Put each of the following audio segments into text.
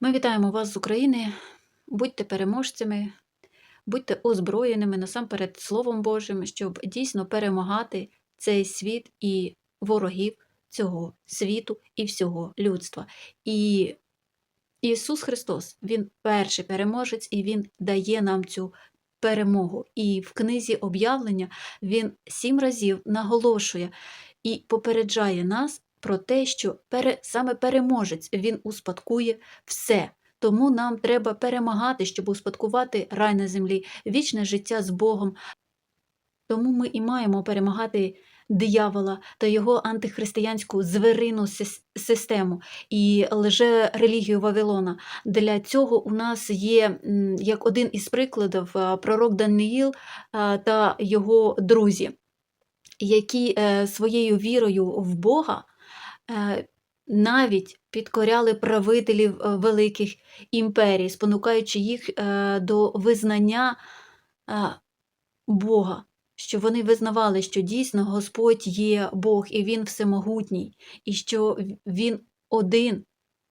Ми вітаємо вас з України. Будьте переможцями, будьте озброєними насамперед Словом Божим, щоб дійсно перемагати цей світ і ворогів цього світу і всього людства. І Ісус Христос, Він перший переможець, і Він дає нам цю перемогу. І в книзі об'явлення Він сім разів наголошує і попереджає нас про те, що пере, саме переможець він успадкує все. Тому нам треба перемагати, щоб успадкувати рай на землі, вічне життя з Богом. Тому ми і маємо перемагати диявола та його антихристиянську зверину систему і лже релігію Вавилона. Для цього у нас є як один із прикладів пророк Даниїл та його друзі, які е, своєю вірою в Бога навіть підкоряли правителів е, великих імперій, спонукаючи їх е, до визнання е, Бога, що вони визнавали, що дійсно Господь є Бог, і Він всемогутній, і що Він один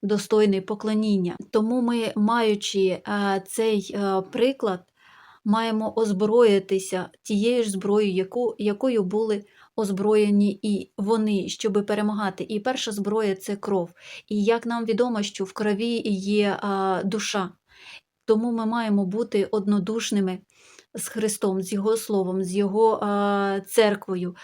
достойний поклоніння. Тому ми, маючи е, цей е, приклад, маємо озброїтися тією ж зброєю, яку, якою були озброєні і вони, щоб перемагати. І перша зброя це кров. І як нам відомо, що в крові є душа, тому ми маємо бути однодушними з Христом, з Його Словом, з Його церквою.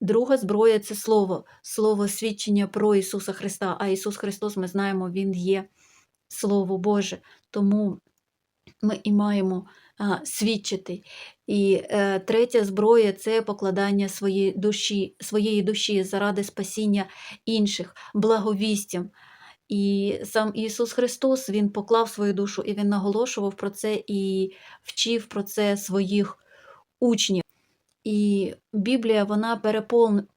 Друга зброя це слово, слово свідчення про Ісуса Христа. А Ісус Христос, ми знаємо, Він є Слово Боже. Тому ми і маємо свідчити. І е, третя зброя це покладання своєї душі, своєї душі заради спасіння інших, благовістям. І сам Ісус Христос Він поклав свою душу і Він наголошував про це і вчив про це своїх учнів. І Біблія вона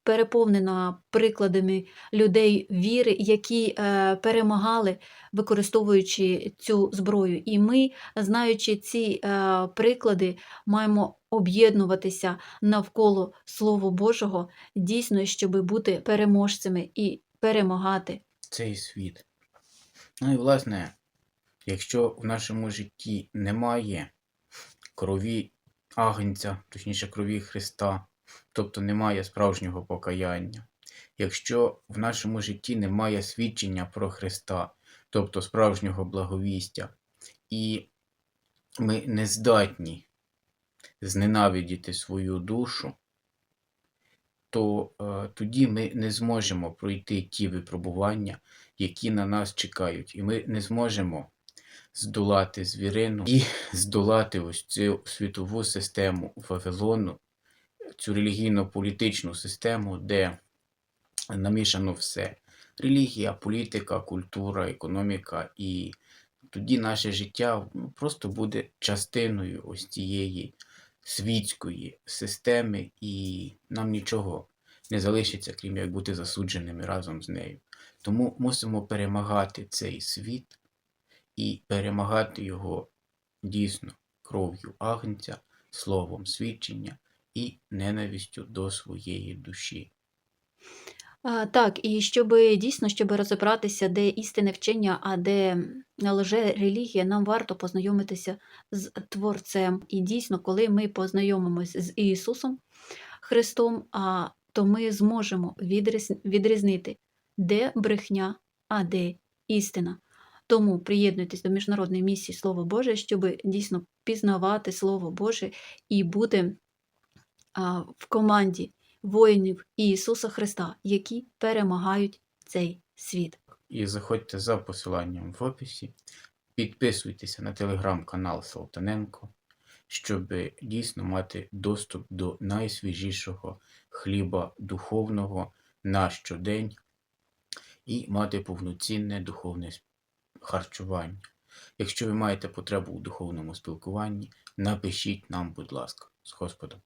переповнена прикладами людей віри, які е, перемагали, використовуючи цю зброю. І ми, знаючи ці е, приклади, маємо об'єднуватися навколо Слова Божого, дійсно, щоб бути переможцями і перемагати. цей світ. Ну і власне, якщо в нашому житті немає крові Агнця, точніше крові Христа, тобто немає справжнього покаяння, якщо в нашому житті немає свідчення про Христа, тобто справжнього благовістя, і ми не здатні зненавидіти свою душу, то е, тоді ми не зможемо пройти ті випробування, які на нас чекають, і ми не зможемо здолати звірину і здолати ось цю світову систему Вавилону, цю релігійно-політичну систему, де намішано все: релігія, політика, культура, економіка, і тоді наше життя ну, просто буде частиною ось цієї світської системи, і нам нічого не залишиться, крім як бути засудженими разом з нею. Тому мусимо перемагати цей світ і перемагати його дійсно кров'ю агнця, словом свідчення і ненавистю до своєї душі. Так, і щоб дійсно, щоб розібратися, де істинне вчення, а де лже релігія, нам варто познайомитися з Творцем. І дійсно, коли ми познайомимося з Ісусом Христом, то ми зможемо відрізнити, де брехня, а де істина. Тому приєднуйтесь до міжнародної місії Слово Боже, щоб дійсно пізнавати Слово Боже і бути в команді воїнів Ісуса Христа, які перемагають цей світ. І заходьте за посиланням в описі, підписуйтеся на телеграм-канал Салтаненко, щоб дійсно мати доступ до найсвіжішого хліба духовного на щодень і мати повноцінне духовне с- харчування. Якщо ви маєте потребу у духовному спілкуванні, напишіть нам, будь ласка, з Господом.